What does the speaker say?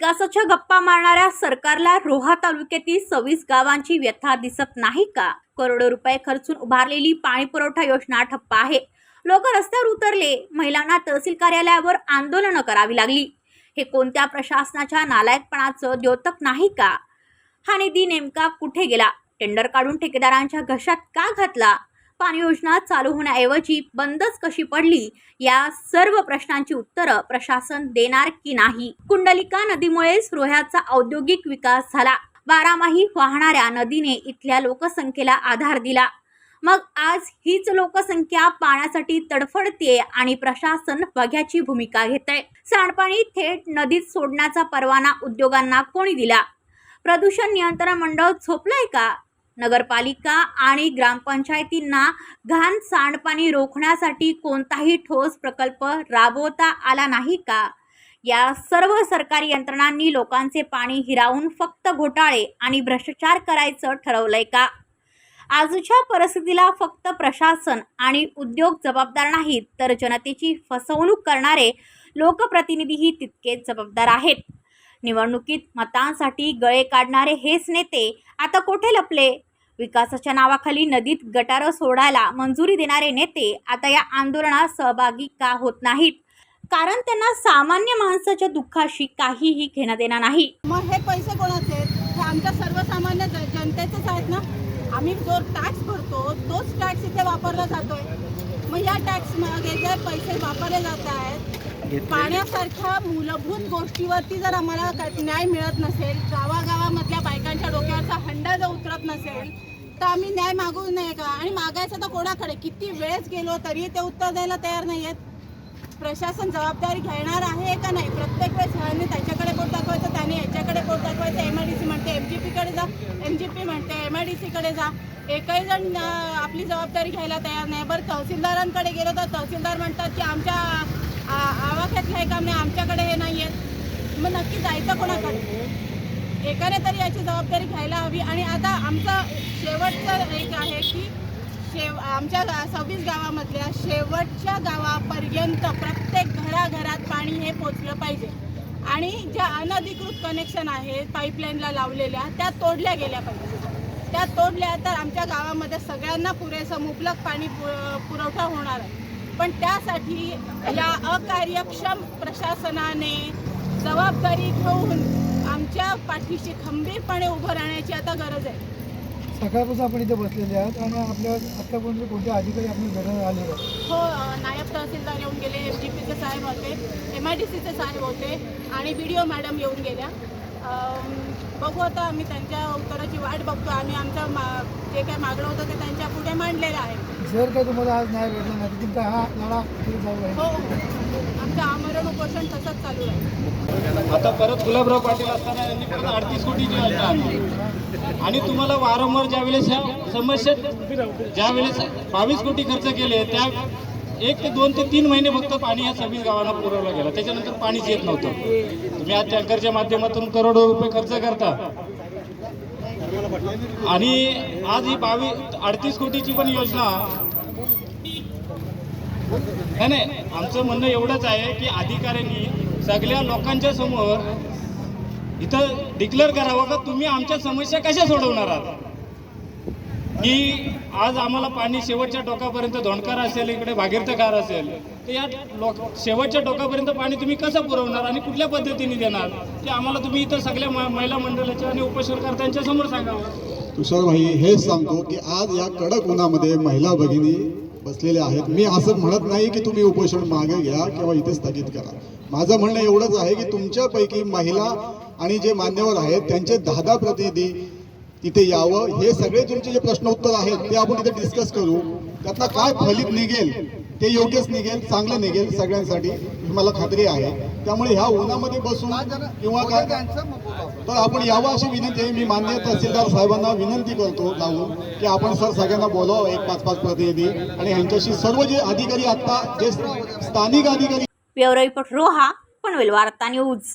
विकासाच्या गप्पा मारणाऱ्या सरकारला रोहा तालुक्यातील सव्वीस गावांची व्यथा दिसत नाही का? करोडो रुपये खर्चून उभारलेली पाणी पुरवठा योजना ठप्प आहे. लोक रस्त्यावर उतरले. महिलांना तहसील कार्यालयावर आंदोलनं करावी लागली. हे कोणत्या प्रशासनाच्या नालायकपणाचं द्योतक नाही का? हा निधी नेमका कुठे गेला? टेंडर काढून ठेकेदारांच्या घशात का घातला? पाणी योजना चालू होण्याऐवजी बंदच कशी पडली या सर्व प्रश्नांची उत्तरं प्रशासन देणार की नाही? कुंडलिका नदीमुळेच रोह्याचा औद्योगिक विकास झाला. बारामाही वाहणाऱ्या नदीने इथल्या लोकसंख्येला आधार दिला. मग आज हीच लोकसंख्या पाण्यासाठी तडफडते आणि प्रशासन बघ्याची भूमिका घेत आहे सांडपाणी थेट नदीत सोडण्याचा परवाना उद्योगांना कोणी दिला? प्रदूषण नियंत्रण मंडळ झोपलंय का? नगरपालिका आणि ग्रामपंचायतींना घाण सांडपाणी रोखण्यासाठी कोणताही ठोस प्रकल्प राबवता आला नाही का? या सर्व सरकारी यंत्रणांनी लोकांचे पाणी हिरावून फक्त घोटाळे आणि भ्रष्टाचार करायचं ठरवलंय का? आजच्या परिस्थितीला फक्त प्रशासन आणि उद्योग जबाबदार नाहीत तर जनतेची फसवणूक करणारे लोकप्रतिनिधीही तितकेच जबाबदार आहेत. निवडणुकीत मतांसाठी गळे काढणारे हेच नेते आता कोठे लपले? विकासाच्या नावाखाली नदीत गटारं सोडायला मंजुरी देणारे नेते आता या आंदोलनात सहभागी का होत नाहीत? कारण त्यांना सामान्य माणसाच्या दुःखाशी काहीही घेणं देणं नाही. मग हे पैसे कोणाचे आहेत? हे आमच्या सर्वसामान्य जनतेचेच आहेत ना? आम्ही जो टॅक्स भरतो तोच टॅक्स इथे वापरला जातोय. मग या टॅक्स मागे जे पैसे वापरले जात आहेत पाण्यासारख्या मूलभूत गोष्टीवरती जर आम्हाला न्याय मिळत नसेल गावागावामधल्या बायकांच्या डोक्यावरचा हंडा जर उतरत नसेल तर आम्ही न्याय मागू नये का? आणि मागायचं तर कोणाकडे? किती वेळेस गेलो तरी ते उत्तर द्यायला तयार नाही आहेत प्रशासन जबाबदारी घेणार आहे का नाही? प्रत्येक वेळेस ह्याने त्याच्याकडे बोट दाखवायचं? त्याने याच्याकडे बोट दाखवायचं? एम आय डी सी म्हणते एम जी पीकडे जा. एम जी पी म्हणते एम आय डी सीकडे जा. एकही जण आपली जबाबदारी घ्यायला तयार नाही. बरं तहसीलदारांकडे गेलो तर तहसीलदार म्हणतात की आमच्या आवाक्यातलं हे काम नाही आमच्याकडे हे नाही आहेत मग नक्की जायचं कोणाकडे? एकाने तरी याची जबाबदारी घ्यायला हवी. आणि आता आमचा शेवटचं एक आहे की शेव आमच्या गा सव्वीस गावामधल्या शेवटच्या गावापर्यंत प्रत्येक घराघरात पाणी हे पोचलं पाहिजे. आणि ज्या अनधिकृत कनेक्शन आहेत पाईपलाईनला लावलेल्या त्या तोडल्या गेल्या पाहिजे. त्या तोडल्या तर आमच्या गावामध्ये सगळ्यांना पुरेसं मुबलक पाणी पु- पुरवठा होणार आहे. पण त्यासाठी या अकार्यक्षम प्रशासनाने जबाबदारी घेऊन आमच्या पाठीशी खंबीरपणे उभं राहण्याची आता गरज आहे. सकाळपासून आपण इथे बसलेले आहात आणि आपल्या आत्तापर्यंत कोणते अधिकारी घरात आलेले आहेत हो नायब तहसीलदार येऊन गेले एफ जी पीचे साहेब होते एम आय डी सीचे साहेब होते आणि बी डी ओ मॅडम येऊन गेल्या. बघू आता आम्ही त्यांच्या उत्तराची वाट बघतो. आम्ही आमचं मा जे काही मागणं होतं ते त्यांच्या पुढे मांडलेलं आहे. जर का तुम्हाला आज न्याय भेटला नाही तर तुमचा हा लढा चालू आहे. हो आमचं आमरण उपोषण तसंच चालू आहे. आता परत गुलाबराव पाटील असताना यांनी परत अडतीस कोटीची योजना आणली आणि तुम्हाला वारंवार ज्यावेळेस ह्या समस्येत ज्यावेळेस बावीस कोटी खर्च केले त्या एक ते दोन ते तीन महिने फक्त पाणी या सव्वीस गावांना पुरवलं गेलं. त्याच्यानंतर पाणीच येत नव्हतं. तुम्ही आज टँकरच्या माध्यमातून करोडो रुपये खर्च करता. आणि आज ही बावीस अडतीस कोटीची पण योजना. नाही नाही आमचं म्हणणं एवढंच आहे की अधिकाऱ्यांनी सगळ्या लोकांच्या समोर इथं डिक्लेअर करावं का? तुम्ही आमच्या समस्या कशा सोडवणार आहात? की आज आम्हाला पाणी शेवटच्या टोकापर्यंत धोंडकार असेल इकडे भागीरथकार असेल तर या लोक शेवटच्या टोकापर्यंत पाणी तुम्ही कसं पुरवणार आणि कुठल्या पद्धतीने देणार? की आम्हाला तुम्ही इथं सगळ्या म- महिला मंडळाच्या आणि उपोषणकर्त्यांच्या समोर सांगावं तुषार भाई हेच सांगतो की आज या कडक उन्हामध्ये महिला भगिनी बसलेल्या आहेत. मी असं म्हणत नाही की तुम्ही उपोषण मागे घ्या किंवा इथे स्थगित करा. माझं म्हणणं एवढंच आहे की तुमच्यापैकी महिला आणि जे मान्यवर आहेत त्यांचे दहा दहा प्रतिनिधी तिथे यावं हे सगळे तुमचे जे प्रश्न उत्तर आहेत ते आपण तिथे डिस्कस करू. त्यातला काय फलित निघेल ते योग्यच निघेल चांगलं निघेल सगळ्यांसाठी मला खात्री आहे. त्यामुळे ह्या उन्हामध्ये बसून किंवा काय तर आपण यावं अशी विनंती आहे. मी मान्य तहसीलदार साहेबांना विनंती करतो लावून की आपण सर सगळ्यांना बोलावं एक पाच पाच प्रतिनिधी आणि ह्यांच्याशी सर्व जे अधिकारी आता जे स्थानिक अधिकारी रोहा पनवेल वार्ता न्यूज.